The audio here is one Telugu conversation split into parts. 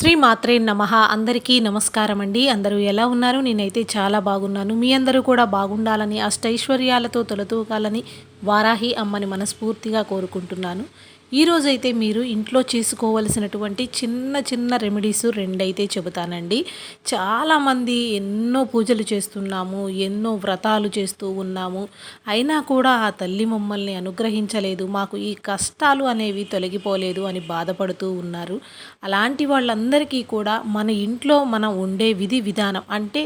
శ్రీ మాత్రే నమ. అందరికీ నమస్కారం అండి. అందరూ ఎలా ఉన్నారు? నేనైతే చాలా బాగున్నాను. మీ అందరూ కూడా బాగుండాలని అష్టైశ్వర్యాలతో తొలతూగాలని వారాహి అమ్మని మనస్ఫూర్తిగా కోరుకుంటున్నాను. ఈరోజైతే మీరు ఇంట్లో చేసుకోవలసినటువంటి చిన్న చిన్న రెమెడీస్ రెండైతే చెబుతానండి. చాలామంది ఎన్నో పూజలు చేస్తున్నాము ఎన్నో వ్రతాలు చేస్తూ ఉన్నాము. అయినా కూడా ఆ తల్లి మమ్మల్ని అనుగ్రహించలేదు మాకు ఈ కష్టాలు అనేవి తొలగిపోలేదు అని బాధపడుతూ ఉన్నారు. అలాంటి వాళ్ళందరికీ కూడా మన ఇంట్లో మనం ఉండే విధి విధానం అంటే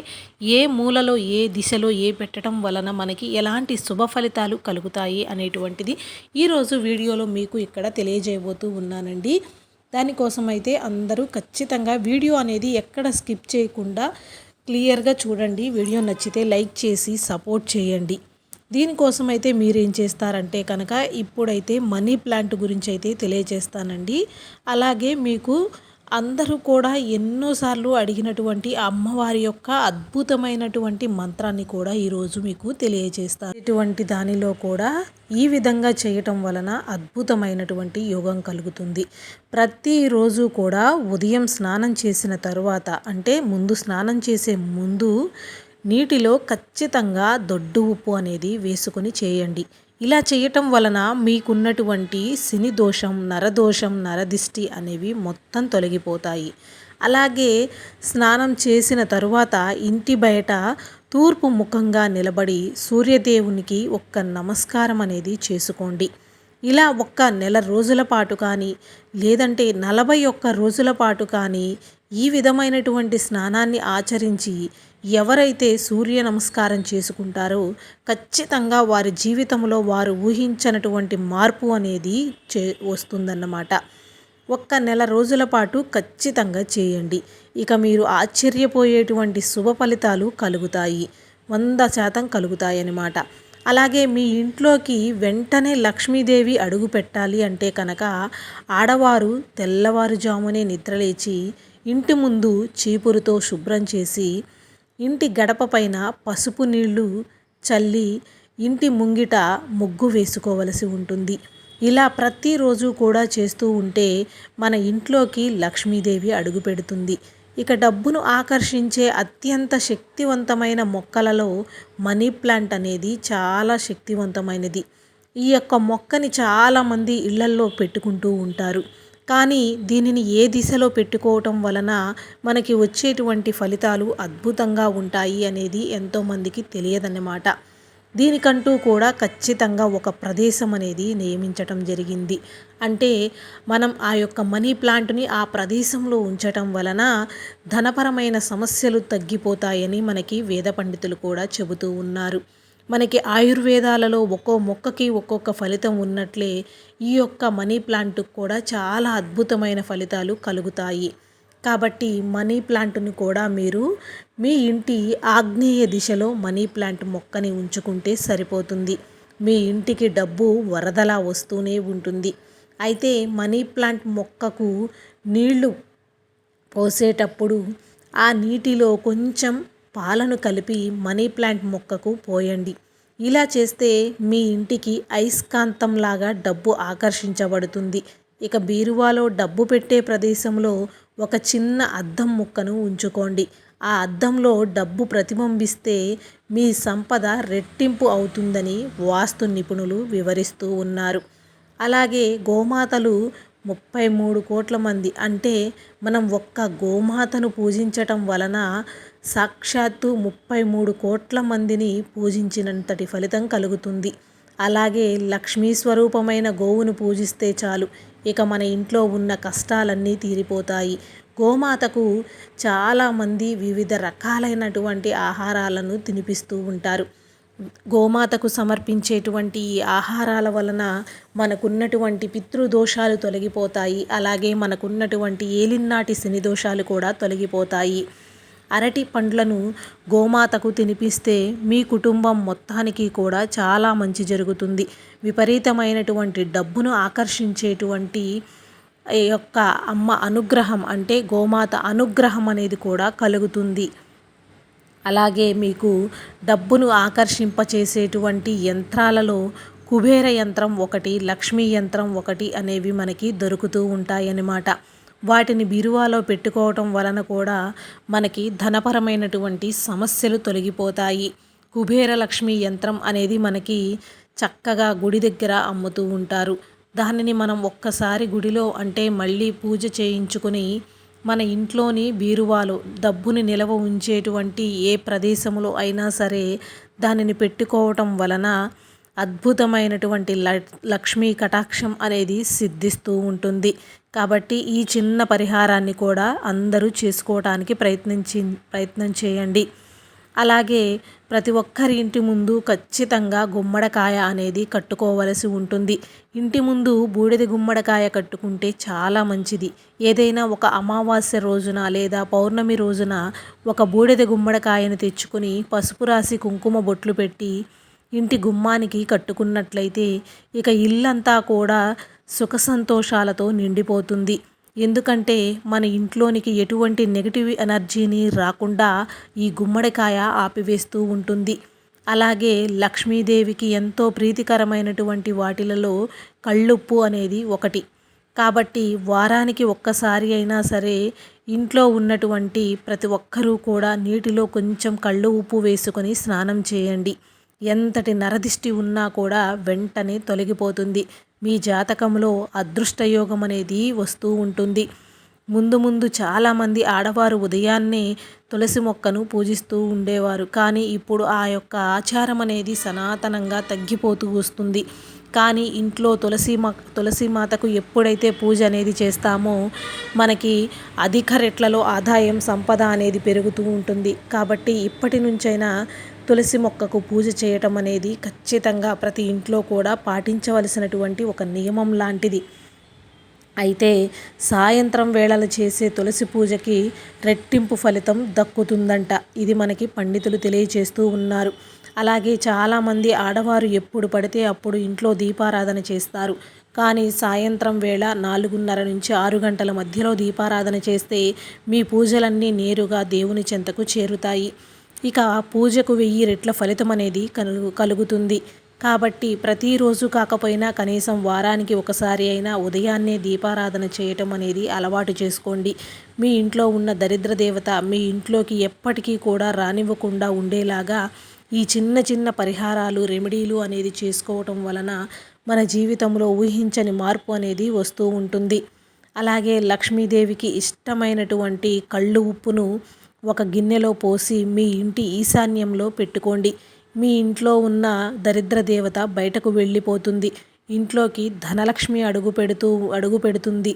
ఏ మూలలో ఏ దిశలో ఏ పెట్టడం వలన మనకి ఎలాంటి శుభ ఫలితాలు కలుగుతాయి అనేటువంటిది ఈరోజు వీడియోలో మీకు ఇక్కడ తెలియజేయబోతూ ఉన్నానండి. దానికోసం అయితే అందరూ ఖచ్చితంగా వీడియో అనేది ఎక్కడ స్కిప్ చేయకుండా క్లియర్గా చూడండి. వీడియో నచ్చితే లైక్ చేసి సపోర్ట్ చేయండి. దీనికోసం అయితే మీరు ఏం చేస్తారంటే కనుక ఇప్పుడైతే మనీ ప్లాంట్ గురించి అయితే తెలియజేస్తానండి. అలాగే మీకు అందరూ కూడా ఎన్నోసార్లు అడిగినటువంటి అమ్మవారి యొక్క అద్భుతమైనటువంటి మంత్రాన్ని కూడా ఈరోజు మీకు తెలియజేస్తారు. ఇటువంటి దానిలో కూడా ఈ విధంగా చేయటం వలన అద్భుతమైనటువంటి యోగం కలుగుతుంది. ప్రతిరోజు కూడా ఉదయం స్నానం చేసిన తరువాత అంటే ముందు స్నానం చేసే ముందు నీటిలో ఖచ్చితంగా దొడ్డు ఉప్పు అనేది వేసుకొని చేయండి. ఇలా చేయటం వలన మీకున్నటువంటి శని దోషం నరదోషం నరదిష్టి అనేవి మొత్తం తొలగిపోతాయి. అలాగే స్నానం చేసిన తరువాత ఇంటి బయట తూర్పు ముఖంగా నిలబడి సూర్యదేవునికి ఒక్క నమస్కారం అనేది చేసుకోండి. ఇలా ఒక్క నెల రోజుల పాటు కానీ లేదంటే నలభై ఒక్క రోజుల పాటు కానీ ఈ విధమైనటువంటి స్నానాన్ని ఆచరించి ఎవరైతే సూర్య నమస్కారం చేసుకుంటారో ఖచ్చితంగా వారి జీవితంలో వారు ఊహించినటువంటి మార్పు అనేది చే వస్తుందన్నమాట. ఒక్క నెల రోజుల పాటు ఖచ్చితంగా చేయండి. ఇక మీరు ఆశ్చర్యపోయేటువంటి శుభ ఫలితాలు కలుగుతాయి. వంద శాతం కలుగుతాయన్నమాట. అలాగే మీ ఇంట్లోకి వెంటనే లక్ష్మీదేవి అడుగు పెట్టాలి అంటే కనుక ఆడవారు తెల్లవారుజామునే నిద్రలేచి ఇంటి ముందు చీపురుతో శుభ్రం చేసి ఇంటి గడప పైన పసుపు నీళ్ళు చల్లి ఇంటి ముంగిట ముగ్గు వేసుకోవలసి ఉంటుంది. ఇలా ప్రతిరోజు కూడా చేస్తూ ఉంటే మన ఇంట్లోకి లక్ష్మీదేవి అడుగు పెడుతుంది. ఇక డబ్బును ఆకర్షించే అత్యంత శక్తివంతమైన మొక్కలలో మనీ ప్లాంట్ అనేది చాలా శక్తివంతమైనది. ఈ యొక్క మొక్కని చాలామంది ఇళ్ళల్లో పెట్టుకుంటూ ఉంటారు. కానీ దీనిని ఏ దిశలో పెట్టుకోవటం వలన మనకి వచ్చేటువంటి ఫలితాలు అద్భుతంగా ఉంటాయి అనేది ఎంతోమందికి తెలియదన్నమాట. దీనికంటూ కూడా ఖచ్చితంగా ఒక ప్రదేశం అనేది నియమించటం జరిగింది. అంటే మనం ఆ యొక్క మనీ ప్లాంట్ని ఆ ప్రదేశంలో ఉంచటం వలన ధనపరమైన సమస్యలు తగ్గిపోతాయని మనకి వేద పండితులు కూడా చెబుతూ ఉన్నారు. మనకి ఆయుర్వేదాలలో ఒక్కో మొక్కకి ఒక్కొక్క ఫలితం ఉన్నట్లే ఈ యొక్క మనీ ప్లాంట్కి కూడా చాలా అద్భుతమైన ఫలితాలు కలుగుతాయి. కాబట్టి మనీ ప్లాంట్ని కూడా మీరు మీ ఇంటి ఆగ్నేయ దిశలో మనీ ప్లాంట్ మొక్కని ఉంచుకుంటే సరిపోతుంది. మీ ఇంటికి డబ్బు వరదలా వస్తూనే ఉంటుంది. అయితే మనీ ప్లాంట్ మొక్కకు నీళ్ళు పోసేటప్పుడు ఆ నీటిలో కొంచెం పాలను కలిపి మనీ ప్లాంట్ మొక్కకు పోయండి. ఇలా చేస్తే మీ ఇంటికి అయస్కాంతంలాగా డబ్బు ఆకర్షించబడుతుంది. ఇక బీరువాలో డబ్బు పెట్టే ప్రదేశంలో ఒక చిన్న అద్దం ముక్కను ఉంచుకోండి. ఆ అద్దంలో డబ్బు ప్రతిబింబిస్తే మీ సంపద రెట్టింపు అవుతుందని వాస్తు నిపుణులు వివరిస్తూ ఉన్నారు. అలాగే గోమాతలు ముప్పై మూడు కోట్ల మంది అంటే మనం ఒక్క గోమాతను పూజించటం వలన సాక్షాత్తు ముప్పై మూడు కోట్ల మందిని పూజించినంతటి ఫలితం కలుగుతుంది. అలాగే లక్ష్మీ స్వరూపమైన గోవును పూజిస్తే చాలు. ఇక మన ఇంట్లో ఉన్న కష్టాలన్నీ తీరిపోతాయి. గోమాతకు చాలామంది వివిధ రకాలైనటువంటి ఆహారాలను తినిపిస్తూ ఉంటారు. గోమాతకు సమర్పించేటువంటి ఈ ఆహారాల వలన మనకున్నటువంటి పితృదోషాలు తొలగిపోతాయి. అలాగే మనకున్నటువంటి ఏలినాటి శని దోషాలు కూడా తొలగిపోతాయి. అరటి పండ్లను గోమాతకు తినిపిస్తే మీ కుటుంబం మొత్తానికి కూడా చాలా మంచి జరుగుతుంది. విపరీతమైనటువంటి డబ్బును ఆకర్షించేటువంటి యొక్క అమ్మ అనుగ్రహం అంటే గోమాత అనుగ్రహం అనేది కూడా కలుగుతుంది. అలాగే మీకు డబ్బును ఆకర్షింపచేసేటువంటి యంత్రాలలో కుబేర యంత్రం ఒకటి లక్ష్మీ యంత్రం ఒకటి అనేవి మనకి దొరుకుతూ ఉంటాయన్నమాట. వాటిని బీరువాలో పెట్టుకోవటం వలన కూడా మనకి ధనపరమైనటువంటి సమస్యలు తొలగిపోతాయి. కుబేర లక్ష్మి యంత్రం అనేది మనకి చక్కగా గుడి దగ్గర అమ్ముతూ ఉంటారు. దానిని మనం ఒక్కసారి గుడిలో అంటే మళ్ళీ పూజ చేయించుకుని మన ఇంట్లోని బీరువాలో డబ్బుని నిలవ ఉంచేటువంటి ఏ ప్రదేశంలో అయినా సరే దానిని పెట్టుకోవటం వలన అద్భుతమైనటువంటి లక్ష్మీ కటాక్షం అనేది సిద్ధిస్తూ ఉంటుంది. కాబట్టి ఈ చిన్న పరిహారాన్ని కూడా అందరూ చేసుకోవటానికి ప్రయత్నించి ప్రయత్నం చేయండి. అలాగే ప్రతి ఒక్కరి ఇంటి ముందు ఖచ్చితంగా గుమ్మడికాయ అనేది కట్టుకోవలసి ఉంటుంది. ఇంటి ముందు బూడిద గుమ్మడికాయ కట్టుకుంటే చాలా మంచిది. ఏదైనా ఒక అమావాస్య రోజున లేదా పౌర్ణమి రోజున ఒక బూడిద గుమ్మడికాయను తెచ్చుకొని పసుపు రాసి కుంకుమ బొట్లు పెట్టి ఇంటి గుమ్మానికి కట్టుకున్నట్లయితే ఇక ఇల్లంతా కూడా సుఖ సంతోషాలతో నిండిపోతుంది. ఎందుకంటే మన ఇంట్లోనికి ఎటువంటి నెగిటివ్ ఎనర్జీని రాకుండా ఈ గుమ్మడికాయ ఆపివేస్తూ ఉంటుంది. అలాగే లక్ష్మీదేవికి ఎంతో ప్రీతికరమైనటువంటి వాటిలలో కళ్ళుప్పు అనేది ఒకటి. కాబట్టి వారానికి ఒక్కసారి అయినా సరే ఇంట్లో ఉన్నటువంటి ప్రతి ఒక్కరూ కూడా నీటిలో కొంచెం కళ్ళు ఉప్పు వేసుకొని స్నానం చేయండి. ఎంతటి నరదిష్టి ఉన్నా కూడా వెంటనే తొలగిపోతుంది. మీ జాతకంలో అదృష్టయోగం అనేది వస్తూ ఉంటుంది. ముందు ముందు చాలామంది ఆడవారు ఉదయాన్నే తులసి మొక్కను పూజిస్తూ ఉండేవారు. కానీ ఇప్పుడు ఆ యొక్క ఆచారం అనేది సనాతనంగా తగ్గిపోతూ వస్తుంది. కానీ ఇంట్లో తులసి మా తులసి మాతకు ఎప్పుడైతే పూజ అనేది చేస్తామో మనకి అధిక రెట్లలో ఆదాయం సంపద అనేది పెరుగుతూ ఉంటుంది. కాబట్టి ఇప్పటి నుంచైనా తులసి మొక్కకు పూజ చేయటం అనేది ఖచ్చితంగా ప్రతి ఇంట్లో కూడా పాటించవలసినటువంటి ఒక నియమం లాంటిది. అయితే సాయంత్రం వేళలు చేసే తులసి పూజకి రెట్టింపు ఫలితం దక్కుతుందంట. ఇది మనకి పండితులు తెలియజేస్తూ ఉన్నారు. అలాగే చాలామంది ఆడవారు ఎప్పుడు పడితే అప్పుడు ఇంట్లో దీపారాధన చేస్తారు. కానీ సాయంత్రం వేళ నాలుగున్నర నుంచి ఆరు గంటల మధ్యలో దీపారాధన చేస్తే మీ పూజలన్నీ నేరుగా దేవుని చెంతకు చేరుతాయి. ఇక పూజకు వెయ్యి రెట్ల ఫలితం అనేది కలుగు కలుగుతుంది. కాబట్టి ప్రతిరోజు కాకపోయినా కనీసం వారానికి ఒకసారి అయినా ఉదయాన్నే దీపారాధన చేయటం అనేది అలవాటు చేసుకోండి. మీ ఇంట్లో ఉన్న దరిద్ర దేవత మీ ఇంట్లోకి ఎప్పటికీ కూడా రానివ్వకుండా ఉండేలాగా ఈ చిన్న చిన్న పరిహారాలు రెమెడీలు అనేది చేసుకోవటం వలన మన జీవితంలో ఊహించని మార్పు అనేది వస్తూ ఉంటుంది. అలాగే లక్ష్మీదేవికి ఇష్టమైనటువంటి కళ్ళు ఉప్పును ఒక గిన్నెలో పోసి మీ ఇంటి ఈశాన్యంలో పెట్టుకోండి. మీ ఇంట్లో ఉన్న దరిద్ర దేవత బయటకు వెళ్ళిపోతుంది. ఇంట్లోకి ధనలక్ష్మి అడుగు పెడుతూ అడుగు పెడుతుంది.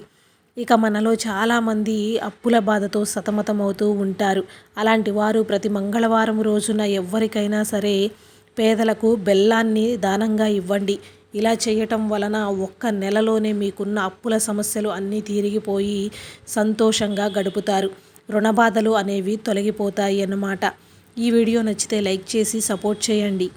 ఇక మనలో చాలామంది అప్పుల బాధతో సతమతమవుతూ ఉంటారు. అలాంటి వారు ప్రతి మంగళవారం రోజున ఎవరికైనా సరే పేదలకు బెల్లాన్ని దానంగా ఇవ్వండి. ఇలా చేయటం వలన ఒక్క నెలలోనే మీకున్న అప్పుల సమస్యలు అన్నీ తిరిగిపోయి సంతోషంగా గడుపుతారు. రుణబాధలు అనేవి తొలగిపోతాయి అన్నమాట. ఈ వీడియో నచ్చితే లైక్ చేసి సపోర్ట్ చేయండి.